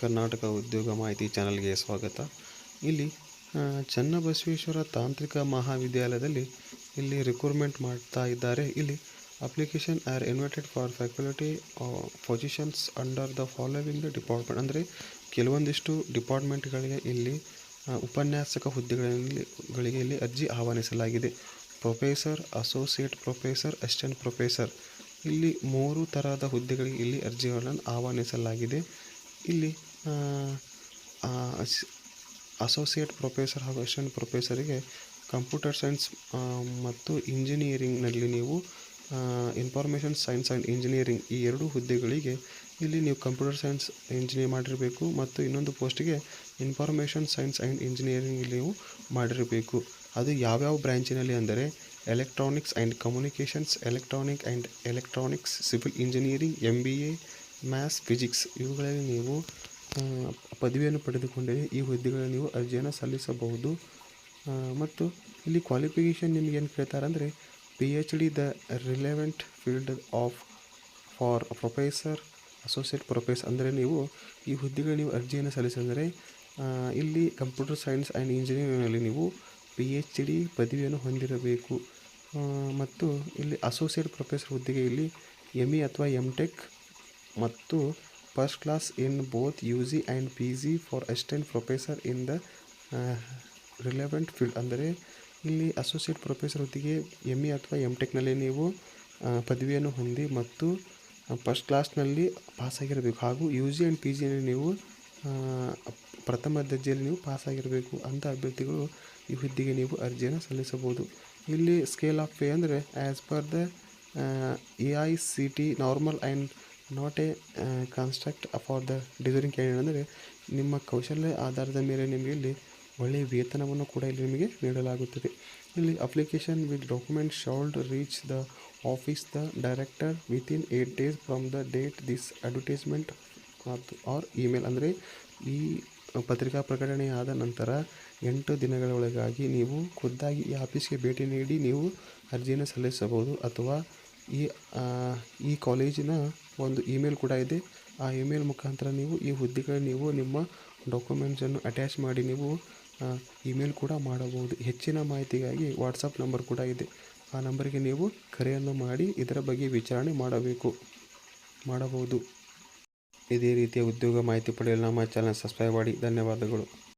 ಕರ್ನಾಟಕ ಉದ್ಯೋಗ ಮಾಹಿತಿ ಚಾನಲ್ಗೆ ಸ್ವಾಗತ. ಇಲ್ಲಿ ಚನ್ನಬಸವೇಶ್ವರ ತಾಂತ್ರಿಕ ಮಹಾವಿದ್ಯಾಲಯದಲ್ಲಿ ಇಲ್ಲಿ ರಿಕ್ರೂಟ್ಮೆಂಟ್ ಮಾಡ್ತಾ ಇದ್ದಾರೆ. ಇಲ್ಲಿ application are invited for faculty positions under the following the department ಅಂದರೆ ಕೆಲವೊಂದಿಷ್ಟು ಡಿಪಾರ್ಟ್ಮೆಂಟ್ಗಳಿಗೆ ಇಲ್ಲಿ ಉಪನ್ಯಾಸಕ ಹುದ್ದೆಗಳಲ್ಲಿ, ಗಳಿಗೆ ಇಲ್ಲಿ ಅರ್ಜಿ ಆಹ್ವಾನಿಸಲಾಗಿದೆ. Professor associate professor assistant professor ಇಲ್ಲಿ ಮೂರು ತರಹದ ಹುದ್ದೆಗಳಿಗೆ ಇಲ್ಲಿ ಅರ್ಜಿಗಳನ್ನು ಆಹ್ವಾನಿಸಲಾಗಿದೆ. ಇಲ್ಲಿ ಅಸೋಸಿಯೇಟ್ ಪ್ರೊಫೆಸರ್ ಹಾಗೂ ಅಸಿಸ್ಟೆಂಟ್ ಪ್ರೊಫೆಸರಿಗೆ ಕಂಪ್ಯೂಟರ್ ಸೈನ್ಸ್ ಮತ್ತು ಇಂಜಿನಿಯರಿಂಗ್ನಲ್ಲಿ ನೀವು ಇನ್ಫಾರ್ಮೇಷನ್ ಸೈನ್ಸ್ ಆ್ಯಂಡ್ ಇಂಜಿನಿಯರಿಂಗ್ ಈ ಎರಡು ಹುದ್ದೆಗಳಿಗೆ ಇಲ್ಲಿ ನೀವು ಕಂಪ್ಯೂಟರ್ ಸೈನ್ಸ್ ಇಂಜಿನಿಯರ್ ಮಾಡಿರಬೇಕು ಮತ್ತು ಇನ್ನೊಂದು ಪೋಸ್ಟಿಗೆ ಇನ್ಫಾರ್ಮೇಷನ್ ಸೈನ್ಸ್ ಆ್ಯಂಡ್ ಇಂಜಿನಿಯರಿಂಗ್ ನೀವು ಮಾಡಿರಬೇಕು. ಅದು ಯಾವ್ಯಾವ ಬ್ರ್ಯಾಂಚಿನಲ್ಲಿ ಅಂದರೆ electronics and communications electronic and electronics civil engineering M B A maths physics ಇವುಗಳಲ್ಲಿ ನೀವು ಪದವಿಯನ್ನು ಪಡೆದುಕೊಂಡರೆ ಈ ಹುದ್ದೆಗಳಲ್ಲಿ ನೀವು ಅರ್ಜಿಯನ್ನು ಸಲ್ಲಿಸಬಹುದು. ಮತ್ತು ಇಲ್ಲಿ ಕ್ವಾಲಿಫಿಕೇಷನ್ ನಿಮ್ಗೆ ಏನು ಕೇಳ್ತಾರೆ ಅಂದರೆ P H D the relevant field of for professor associate professor ಅಂದರೆ ನೀವು ಈ ಹುದ್ದೆಗೆ ನೀವು ಅರ್ಜಿಯನ್ನು ಸಲ್ಲಿಸಿದರೆ ಇಲ್ಲಿ ಕಂಪ್ಯೂಟರ್ ಸೈನ್ಸ್ ಆ್ಯಂಡ್ ಇಂಜಿನಿಯರಿಂಗ್ನಲ್ಲಿ ನೀವು ಪಿ ಎಚ್ ಡಿ ಪದವಿಯನ್ನು ಹೊಂದಿರಬೇಕು. ಮತ್ತು ಇಲ್ಲಿ ಅಸೋಸಿಯೇಟ್ ಪ್ರೊಫೆಸರ್ ಹುದ್ದೆಗೆ ಇಲ್ಲಿ ಎಂ ಇ ಅಥವಾ ಎಂ ಟೆಕ್ ಮತ್ತು first class in both and P G for assistant professor in the relevant field ಅಂದರೆ ಇಲ್ಲಿ ಅಸೋಸಿಯೇಟ್ ಪ್ರೊಫೆಸರ್ ಹೊತ್ತಿಗೆ ಎಂ ಇ ಅಥವಾ ಎಂ ಟೆಕ್ನಲ್ಲಿ ನೀವು ಪದವಿಯನ್ನು ಹೊಂದಿ ಮತ್ತು ಫಸ್ಟ್ ಕ್ಲಾಸ್ನಲ್ಲಿ ಪಾಸಾಗಿರಬೇಕು ಹಾಗೂ ಯು ಜಿ ಆ್ಯಂಡ್ ಪಿ ಜಿಯಲ್ಲಿ ನೀವು ಪ್ರಥಮ ದರ್ಜೆಯಲ್ಲಿ ನೀವು ಪಾಸಾಗಿರಬೇಕು ಅಂತ ಅಭ್ಯರ್ಥಿಗಳು ಈ ಹುದ್ದೆಗೆ ನೀವು ಅರ್ಜಿಯನ್ನು ಸಲ್ಲಿಸಬಹುದು. ಇಲ್ಲಿ ಸ್ಕೇಲ್ ಆಫ್ ಪೇ ಅಂದರೆ as per the A I C T normal and not a construct for the designing candidate ಅಂದರೆ ನಿಮ್ಮ ಕೌಶಲ್ಯ ಆಧಾರದ ಮೇಲೆ ನಿಮಗೆ ಇಲ್ಲಿ ಒಳ್ಳೆಯ ವೇತನವನ್ನು ಕೂಡ ಇಲ್ಲಿ ನಿಮಗೆ ನೀಡಲಾಗುತ್ತದೆ. ಇಲ್ಲಿ application with document should reach the office the director within eight days from the date this advertisement or email ಅಂದರೆ ಈ ಪತ್ರಿಕಾ ಪ್ರಕಟಣೆ ಆದ ನಂತರ ಎಂಟು ದಿನಗಳ ಒಳಗಾಗಿ ನೀವು ಖುದ್ದಾಗಿ ಈ ಆಫೀಸ್ಗೆ ಭೇಟಿ ನೀಡಿ ನೀವು ಅರ್ಜಿಯನ್ನು ಸಲ್ಲಿಸಬಹುದು ಅಥವಾ ಈ ಈ ಕಾಲೇಜಿನ ಒಂದು ಇಮೇಲ್ ಕೂಡ ಇದೆ. ಆ ಇಮೇಲ್ ಮುಖಾಂತರ ನೀವು ಈ ಹುದ್ದೆಗೆ ನೀವು ನಿಮ್ಮ ಡಾಕ್ಯುಮೆಂಟ್ಸನ್ನು ಅಟ್ಯಾಚ್ ಮಾಡಿ ನೀವು ಇಮೇಲ್ ಕೂಡ ಮಾಡಬಹುದು. ಹೆಚ್ಚಿನ ಮಾಹಿತಿಗಾಗಿ ವಾಟ್ಸಪ್ ನಂಬರ್ ಕೂಡ ಇದೆ. ಆ ನಂಬರಿಗೆ ನೀವು ಕರೆಯನ್ನು ಮಾಡಿ ಇದರ ಬಗ್ಗೆ ವಿಚಾರಣೆ ಮಾಡಬೇಕು, ಮಾಡಬಹುದು. ಇದೇ ರೀತಿಯ ಉದ್ಯೋಗ ಮಾಹಿತಿ ಪಡೆಯಲು ನಮ್ಮ ಚಾನಲ್ ಸಬ್ಸ್ಕ್ರೈಬ್ ಮಾಡಿ. ಧನ್ಯವಾದಗಳು.